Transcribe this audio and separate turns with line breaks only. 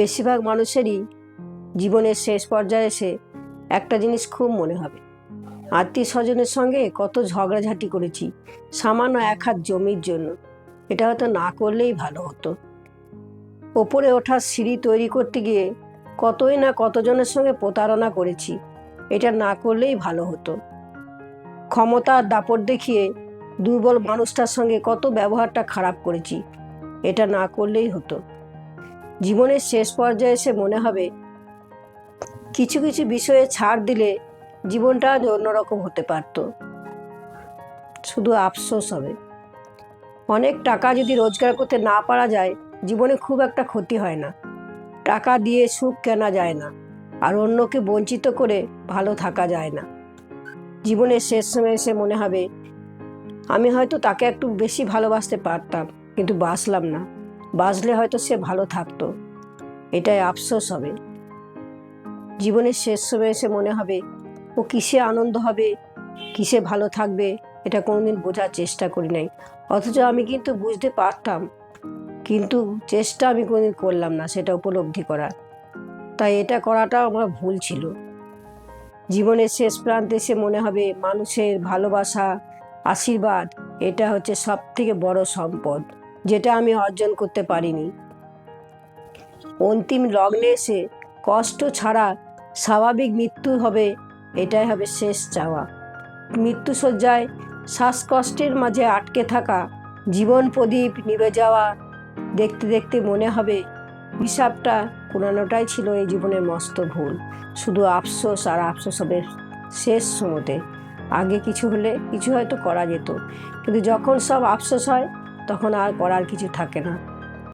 বেশিরভাগ মানুষেরই জীবনের শেষ পর্যায়ে এসে একটা জিনিস খুব মনে হবে। আত্মীয় স্বজনের সঙ্গে কত ঝগড়াঝাটি করেছি, সামান্য এক হাত জমির জন্য। এটা হয়তো না করলেই ভালো হতো। ওপরে ওঠার সিঁড়ি তৈরি করতে গিয়ে কতই না কতজনের সঙ্গে প্রতারণা করেছি, এটা না করলেই ভালো হতো। ক্ষমতার দাপট দেখিয়ে দুর্বল মানুষটার সঙ্গে কত ব্যবহারটা খারাপ করেছি, এটা না করলেই হতো। জীবনের শেষ পর্যায়ে এসে মনে হবে, কিছু কিছু বিষয়ে ছাড় দিলে জীবনটা আজ অন্যরকম হতে পারত। শুধু আফসোস হবে। অনেক টাকা যদি রোজগার করতে না পারা যায়, জীবনে খুব একটা ক্ষতি হয় না। টাকা দিয়ে সুখ কেনা যায় না, আর অন্যকে বঞ্চিত করে ভালো থাকা যায় না। জীবনের শেষ সময় এসে মনে হবে, আমি হয়তো তাকে একটু বেশি ভালোবাসতে পারতাম, কিন্তু বাসলাম না। বাসলে হয়তো সে ভালো থাকতো। এটাই আফসোস হবে। জীবনের শেষ সময় এসে মনে হবে, ও কিসে আনন্দ হবে, কিসে ভালো থাকবে, এটা কোনোদিন বোঝার চেষ্টা করি নাই। অথচ আমি কিন্তু বুঝতে পারতাম, কিন্তু চেষ্টা আমি কোনোদিন করলাম না, সেটা উপলব্ধি করার। তাই এটা করাটাও আমার ভুল ছিল। জীবনের শেষ প্রান্তে এসে মনে হবে, মানুষের ভালোবাসা, আশীর্বাদ, এটা হচ্ছে সব থেকে বড় সম্পদ। যেটা আমি অর্জন করতে পারিনি। অন্তিম লগ্নে এসে কষ্ট ছাড়া স্বাভাবিক মৃত্যু হবে, এটাই হবে শেষ চাওয়া। মৃত্যুসজ্জায় শ্বাসকষ্টের মাঝে আটকে থাকা জীবন প্রদীপ নিভে যাওয়া দেখতে দেখতে মনে হবে হিসাবটা পুরানোটাই ছিল এই জীবনের মস্ত ভুল। শুধু আফসোস আর আফসোস হবে শেষ সময়তে। আগে কিছু হলে কিছু হয়তো করা যেত। কিন্তু যখন সব আফসোস হয় তখন আর করার কিছু থাকে না।